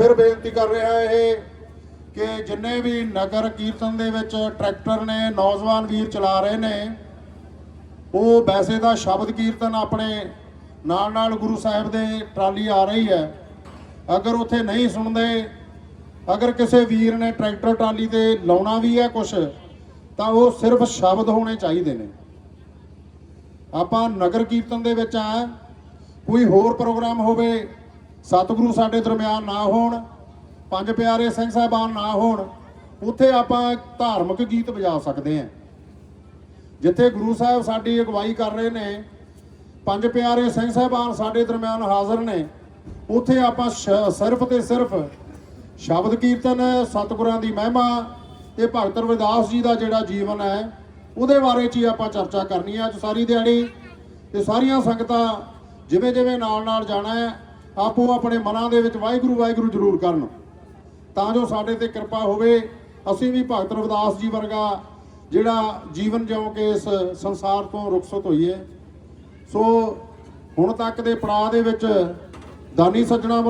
ਫਿਰ ਬੇਨਤੀ ਕਰ ਰਿਹਾ ਇਹ ਕਿ ਜਿੰਨੇ ਵੀ ਨਗਰ ਕੀਰਤਨ ਦੇ ਵਿੱਚ ਟਰੈਕਟਰ ਨੇ, ਨੌਜਵਾਨ ਵੀਰ ਚਲਾ ਰਹੇ ਨੇ, ਉਹ ਵੈਸੇ ਦਾ ਸ਼ਬਦ ਕੀਰਤਨ ਆਪਣੇ ਨਾਲ ਨਾਲ ਗੁਰੂ ਸਾਹਿਬ ਦੇ ਟਰਾਲੀ ਆ ਰਹੀ ਹੈ। ਅਗਰ ਉੱਥੇ ਨਹੀਂ ਸੁਣਦੇ, ਅਗਰ ਕਿਸੇ ਵੀਰ ਨੇ ਟਰੈਕਟਰ ਟਰਾਲੀ ਤੇ ਲਾਉਣਾ ਵੀ ਹੈ ਕੁਛ, ਤਾਂ ਉਹ ਸਿਰਫ ਸ਼ਬਦ ਹੋਣੇ ਚਾਹੀਦੇ ਨੇ। ਆਪਾਂ ਨਗਰ ਕੀਰਤਨ ਦੇ ਵਿੱਚ ਆ, ਕੋਈ ਹੋਰ ਪ੍ਰੋਗਰਾਮ ਹੋਵੇ ਸਤਿਗੁਰੂ ਸਾਡੇ ਦਰਮਿਆਨ ਨਾ ਹੋਣ, ਪੰਜ ਪਿਆਰੇ ਸਿੰਘ ਸਾਹਿਬਾਨ ਨਾ ਹੋਣ, ਉੱਥੇ ਆਪਾਂ ਧਾਰਮਿਕ ਗੀਤ ਵਜਾ ਸਕਦੇ ਹਾਂ। ਜਿੱਥੇ ਗੁਰੂ ਸਾਹਿਬ ਸਾਡੀ ਅਗਵਾਈ ਕਰ ਰਹੇ ਨੇ, ਪੰਜ ਪਿਆਰੇ ਸਿੰਘ ਸਾਹਿਬਾਨ ਸਾਡੇ ਦਰਮਿਆਨ ਹਾਜ਼ਰ ਨੇ, ਉੱਥੇ ਆਪਾਂ ਸਿਰਫ ਤੇ ਸਿਰਫ ਸ਼ਬਦ ਕੀਰਤਨ, ਸਤਿਗੁਰਾਂ ਦੀ ਮਹਿਮਾ, ਤੇ ਭਗਤ ਰਵਿਦਾਸ ਜੀ ਦਾ ਜਿਹੜਾ ਜੀਵਨ ਹੈ, ਉਹਦੇ ਬਾਰੇ 'ਚ ਹੀ ਆਪਾਂ ਚਰਚਾ ਕਰਨੀ ਹੈ ਅੱਜ ਸਾਰੀ ਦਿਹਾੜੀ। ਤੇ ਸਾਰੀਆਂ ਸੰਗਤਾਂ ਜਿਵੇਂ ਜਿਵੇਂ ਨਾਲ ਨਾਲ ਜਾਣਾ ਹੈ ਆਪੋ ਆਪਣੇ ਮਨਾਂ ਦੇ ਵਿੱਚ ਵਾਹਿਗੁਰੂ ਵਾਹਿਗੁਰੂ ਜ਼ਰੂਰ ਕਰਨ। ਤਾਂ ਜੋ ਸਾਡੇ ਤੇ ਕਿਰਪਾ ਹੋਵੇ, ਅਸੀਂ ਵੀ ਭਗਤ ਰਵਿਦਾਸ ਜੀ ਵਰਗਾ ਜਿਹੜਾ ਜੀਵਨ ਜਿਉਂ ਕੇ ਇਸ ਸੰਸਾਰ ਤੋਂ ਰੁਖਸਤ ਹੋਈਏ, ਸੋ ਹੁਣ ਤੱਕ ਦੇ ਪੜਾਅ ਦੇ ਵਿੱਚ ਦਾਨੀ ਸੱਜਣਾ ਵੱਲੋਂ